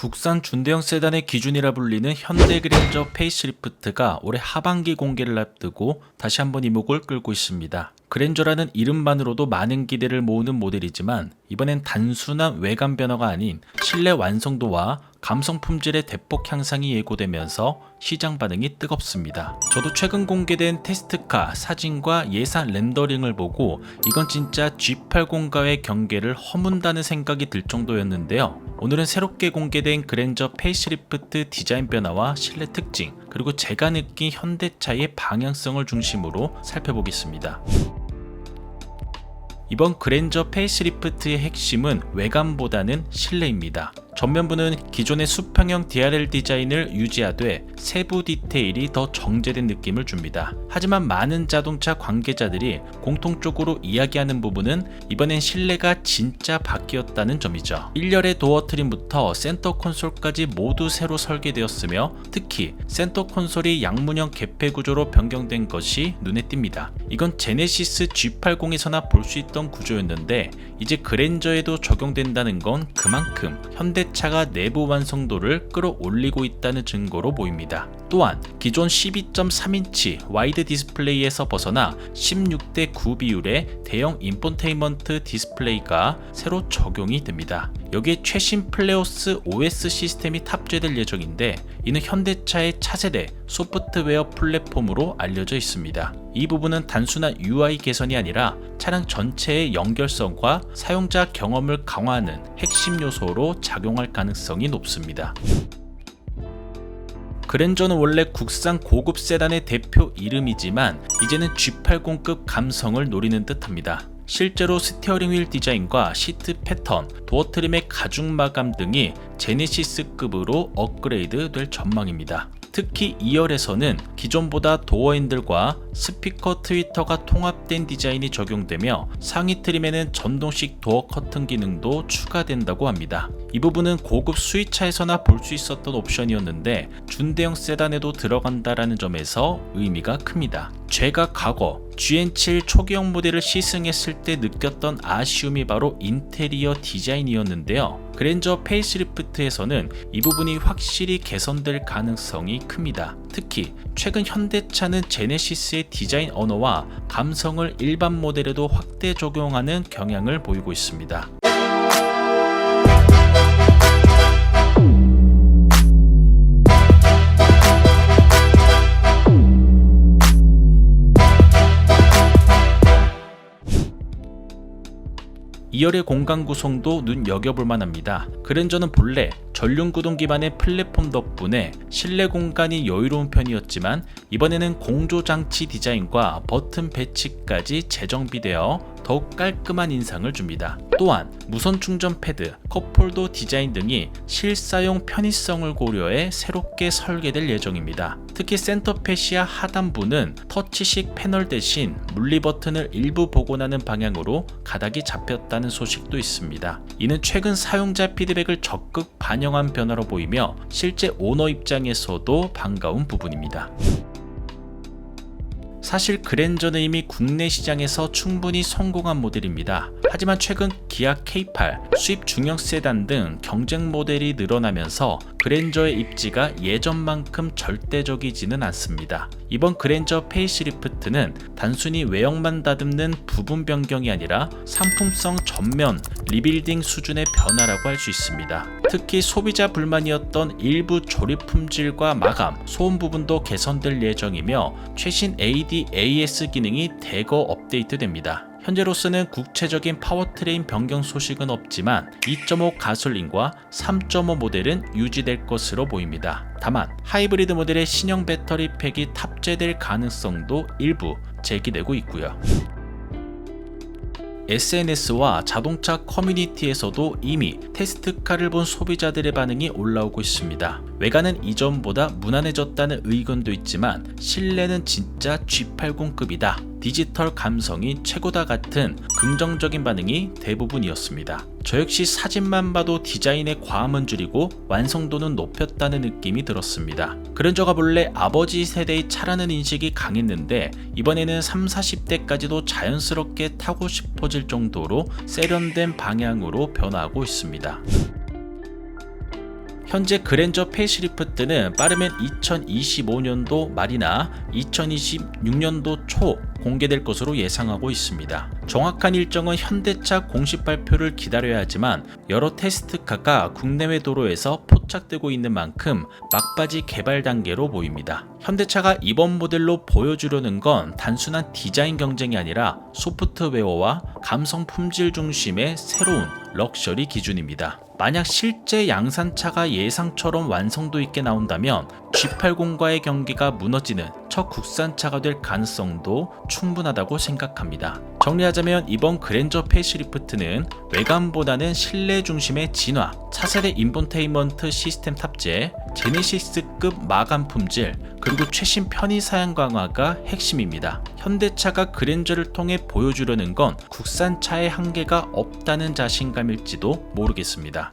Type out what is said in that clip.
국산 준대형 세단의 기준이라 불리는 현대 그랜저 페이스리프트가 올해 하반기 공개를 앞두고 다시 한번 이목을 끌고 있습니다. 그랜저라는 이름만으로도 많은 기대를 모으는 모델이지만 이번엔 단순한 외관 변화가 아닌 실내 완성도와 감성 품질의 대폭 향상이 예고되면서 시장 반응이 뜨겁습니다. 저도 최근 공개된 테스트카 사진과 예산 렌더링을 보고 이건 진짜 G80과의 경계를 허문다는 생각이 들 정도였는데요. 오늘은 새롭게 공개된 그랜저 페이스리프트 디자인 변화와 실내 특징, 그리고 제가 느낀 현대차의 방향성을 중심으로 살펴보겠습니다. 이번 그랜저 페이스리프트의 핵심은 외관보다는 실내입니다. 전면부는 기존의 수평형 DRL 디자인을 유지하되 세부 디테일이 더 정제된 느낌을 줍니다. 하지만 많은 자동차 관계자들이 공통적으로 이야기하는 부분은 이번엔 실내가 진짜 바뀌었다는 점이죠. 1열의 도어 트림부터 센터 콘솔까지 모두 새로 설계되었으며 특히 센터 콘솔이 양문형 개폐 구조로 변경된 것이 눈에 띕니다. 이건 제네시스 G80에서나 볼 수 있던 구조였는데 이제 그랜저에도 적용된다는 건 그만큼 현대 차가 내부 완성도를 끌어올리고 있다는 증거로 보입니다. 또한 기존 12.3인치 와이드 디스플레이에서 벗어나 16대 9 비율의 대형 인포테인먼트 디스플레이가 새로 적용이 됩니다. 여기에 최신 플레오스 OS 시스템이 탑재될 예정인데 이는 현대차의 차세대 소프트웨어 플랫폼으로 알려져 있습니다. 이 부분은 단순한 UI 개선이 아니라 차량 전체의 연결성과 사용자 경험을 강화하는 핵심 요소로 작용할 가능성이 높습니다. 그랜저는 원래 국산 고급 세단의 대표 이름이지만 이제는 G80급 감성을 노리는 듯합니다. 실제로 스티어링 휠 디자인과 시트 패턴, 도어 트림의 가죽 마감 등이 제네시스급으로 업그레이드 될 전망입니다. 특히 2열에서는 기존보다 도어 핸들과 스피커 트위터가 통합된 디자인이 적용되며 상위 트림에는 전동식 도어 커튼 기능도 추가된다고 합니다. 이 부분은 고급 수입차에서나 볼 수 있었던 옵션이었는데 준대형 세단에도 들어간다라는 점에서 의미가 큽니다. 제가 과거 GN7 초기형 모델을 시승했을 때 느꼈던 아쉬움이 바로 인테리어 디자인이었는데요. 그랜저 페이스리프트에서는 이 부분이 확실히 개선될 가능성이 큽니다. 특히 최근 현대차는 제네시스의 디자인 언어와 감성을 일반 모델에도 확대 적용하는 경향을 보이고 있습니다. 이열의 공간 구성도 눈여겨볼 만합니다. 그랜저는 본래 전륜구동 기반의 플랫폼 덕분에 실내 공간이 여유로운 편이었지만 이번에는 공조 장치 디자인과 버튼 배치까지 재정비되어 더욱 깔끔한 인상을 줍니다. 또한 무선 충전 패드, 컵홀더 디자인 등이 실사용 편의성을 고려해 새롭게 설계될 예정입니다. 특히 센터 패시아 하단부는 터치식 패널 대신 물리 버튼을 일부 복원하는 방향으로 가닥이 잡혔다는 소식도 있습니다. 이는 최근 사용자 피드백을 적극 반영한 변화로 보이며 실제 오너 입장에서도 반가운 부분입니다. 사실 그랜저는 이미 국내 시장에서 충분히 성공한 모델입니다. 하지만 최근 기아 K8, 수입 중형 세단 등 경쟁 모델이 늘어나면서 그랜저의 입지가 예전만큼 절대적이지는 않습니다. 이번 그랜저 페이스리프트는 단순히 외형만 다듬는 부분 변경이 아니라 상품성 전면 리빌딩 수준의 변화라고 할 수 있습니다. 특히 소비자 불만이었던 일부 조립 품질과 마감, 소음 부분도 개선될 예정이며 최신 AD AS 기능이 대거 업데이트됩니다. 현재로서는 구체적인 파워트레인 변경 소식은 없지만 2.5 가솔린과 3.5 모델은 유지될 것으로 보입니다. 다만 하이브리드 모델의 신형 배터리 팩이 탑재될 가능성도 일부 제기되고 있고요. SNS와 자동차 커뮤니티에서도 이미 테스트카를 본 소비자들의 반응이 올라오고 있습니다. 외관은 이전보다 무난해졌다는 의견도 있지만 실내는 진짜 G80급이다. 디지털 감성이 최고다 같은 긍정적인 반응이 대부분이었습니다. 저 역시 사진만 봐도 디자인의 과함은 줄이고 완성도는 높였다는 느낌이 들었습니다. 그랜저가 본래 아버지 세대의 차라는 인식이 강했는데 이번에는 3, 40대까지도 자연스럽게 타고 싶어질 정도로 세련된 방향으로 변화하고 있습니다. 현재 그랜저 페이스리프트는 빠르면 2025년도 말이나 2026년도 초 공개될 것으로 예상하고 있습니다. 정확한 일정은 현대차 공식 발표를 기다려야 하지만 여러 테스트카가 국내외 도로에서 포착되고 있는 만큼 막바지 개발 단계로 보입니다. 현대차가 이번 모델로 보여주려는 건 단순한 디자인 경쟁이 아니라 소프트웨어와 감성 품질 중심의 새로운 럭셔리 기준입니다. 만약 실제 양산차가 예상처럼 완성도 있게 나온다면 G80과의 경기가 무너지는 첫 국산차가 될 가능성도 충분하다고 생각합니다. 정리하자면 이번 그랜저 페이스리프트는 외관보다는 실내 중심의 진화, 차세대 인폰테인먼트 시스템 탑재, 제네시스급 마감 품질, 그리고 최신 편의 사양 강화가 핵심입니다. 현대차가 그랜저를 통해 보여주려는 건 국산차의 한계가 없다는 자신감일지도 모르겠습니다.